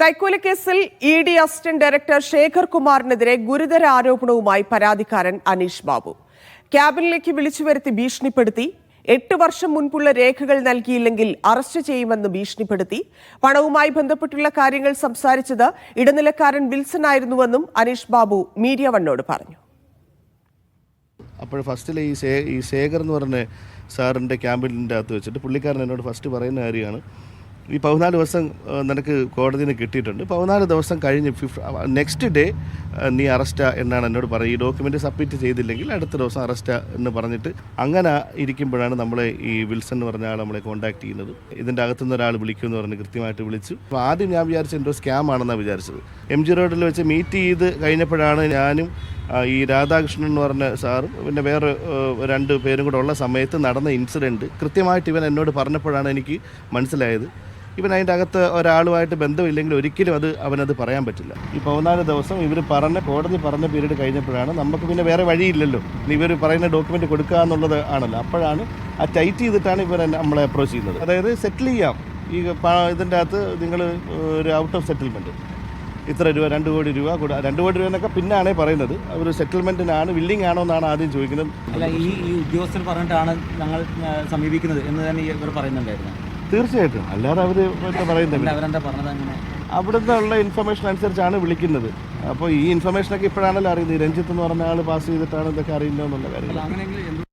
കൈക്കൂലിക്കേസിൽ E D assistant director Shekhar കുമാറിനെതിരെ ഗുരുതര ആരോപണവുമായി പരാതിക്കാരൻ അനീഷ് ബാബു. ക്യാബിനിലേക്ക് വിളിച്ചു വരുത്തി ഭീഷണിപ്പെടുത്തി. എട്ട് വർഷം മുൻപുള്ള രേഖകൾ നൽകിയില്ലെങ്കിൽ അറസ്റ്റ് ചെയ്യുമെന്ന് ഭീഷണിപ്പെടുത്തി. പണവുമായി ബന്ധപ്പെട്ടുള്ള കാര്യങ്ങൾ സംസാരിച്ചത് ഇടനിലക്കാരൻ വിൽസൺ ആയിരുന്നുവെന്നും അനീഷ് ബാബു മീഡിയ വണ്ണോട് പറഞ്ഞു. അപ്പോൾ ഫസ്റ്റിലെ ഈ ഈ ശേഖർ എന്ന് പറഞ്ഞ സാറിന്റെ ക്യാമ്പിന്റെ അകത്ത് വെച്ചിട്ട് പുള്ളിക്കാരൻ എന്നോട് ഫസ്റ്റ് പറയുന്ന കാര്യമാണ്. ഈ പതിനാല് ദിവസം നിനക്ക് കോടതിയിൽ നിന്ന് കിട്ടിയിട്ടുണ്ട്. പതിനാല് ദിവസം കഴിഞ്ഞ് ഫിഫ്റ്റ് നെക്സ്റ്റ് ഡേ നീ അറസ്റ്റാ എന്നാണ് എന്നോട് പറയുക ഈ ഡോക്യുമെന്റ് സബ്മിറ്റ് ചെയ്തില്ലെങ്കിൽ അടുത്ത ദിവസം അറസ്റ്റാ എന്ന് പറഞ്ഞിട്ട് അങ്ങനെ ഇരിക്കുമ്പോഴാണ് നമ്മളെ ഈ വിൽസൺ എന്ന് പറഞ്ഞ ആൾ നമ്മളെ കോൺടാക്ട് ചെയ്യുന്നത്. ഇതിന്റെ അകത്തുനിന്ന് ഒരാൾ വിളിക്കുമെന്ന് പറഞ്ഞ് കൃത്യമായിട്ട് വിളിച്ചു. അപ്പോൾ ആദ്യം ഞാൻ വിചാരിച്ചത് എന്തോ സ്കാം ആണെന്നാണ് വിചാരിച്ചത്. എം ജി റോഡിൽ വെച്ച് മീറ്റ് ചെയ്ത് കഴിഞ്ഞപ്പോഴാണ് ഞാനും ഈ രാധാകൃഷ്ണൻ എന്ന് പറഞ്ഞ സാറും പിന്നെ വേറെ രണ്ട് പേരും കൂടെ ഉള്ള സമയത്ത് നടന്ന ഇൻസിഡന്റ് കൃത്യമായിട്ട് ഇവൻ എന്നോട് പറഞ്ഞപ്പോഴാണ് എനിക്ക് മനസ്സിലായത്. ഇവൻ അതിന്റെ അകത്ത് ഒരാളുമായിട്ട് ബന്ധമില്ലെങ്കിൽ ഒരിക്കലും അത് അവനത് പറയാൻ പറ്റില്ല. ഈ പതിനാല് ദിവസം ഇവർ പറഞ്ഞ കോടതി പറഞ്ഞ പീരീഡ് കഴിഞ്ഞപ്പോഴാണ് നമുക്ക് പിന്നെ വേറെ വഴിയില്ലല്ലോ. ഇവർ പറയുന്ന ഡോക്യുമെന്റ് കൊടുക്കുക എന്നുള്ളത് ആണല്ലോ. അപ്പോഴാണ് ആ ടൈറ്റ് ചെയ്തിട്ടാണ് ഇവർ നമ്മളെ അപ്രോച്ച് ചെയ്യുന്നത്. അതായത് സെറ്റിൽ ചെയ്യാം. ഈ ഇതിന്റെ അകത്ത് നിങ്ങൾ ഒരു ഔട്ട് ഓഫ് സെറ്റിൽമെന്റ് ഇത്ര രൂപ രണ്ട് കോടി രൂപ കൂടെ രണ്ട് കോടി രൂപ എന്നൊക്കെ പിന്നാണ് പറയുന്നത്. അവർ സെറ്റിൽമെന്റിനാണ് വില്ലിംഗ് ആണോ എന്നാണ് ആദ്യം ചോദിക്കുന്നത്. അല്ല ഈ ഈ ഉദ്യോഗസ്ഥർ പറഞ്ഞിട്ടാണ് ഞങ്ങൾ സമീപിക്കുന്നത് എന്ന് തന്നെ ഇവർ പറയുന്നുണ്ടായിരുന്നു. തീർച്ചയായിട്ടും. അല്ലാതെ അവർ പറയുന്നത്? അല്ല അവരെന്താ പറഞ്ഞത് അവിടുന്ന് ഉള്ള ഇൻഫർമേഷൻ അനുസരിച്ചാണ് വിളിക്കുന്നത്. അപ്പോൾ ഈ ഇൻഫർമേഷനൊക്കെ ഇപ്പോഴാണല്ലോ അറിയുന്നത്. രഞ്ജിത്ത് എന്ന് പറഞ്ഞ ആൾ പാസ് ചെയ്തിട്ടാണ് ഇതൊക്കെ അറിയില്ല എന്നുള്ള കാര്യം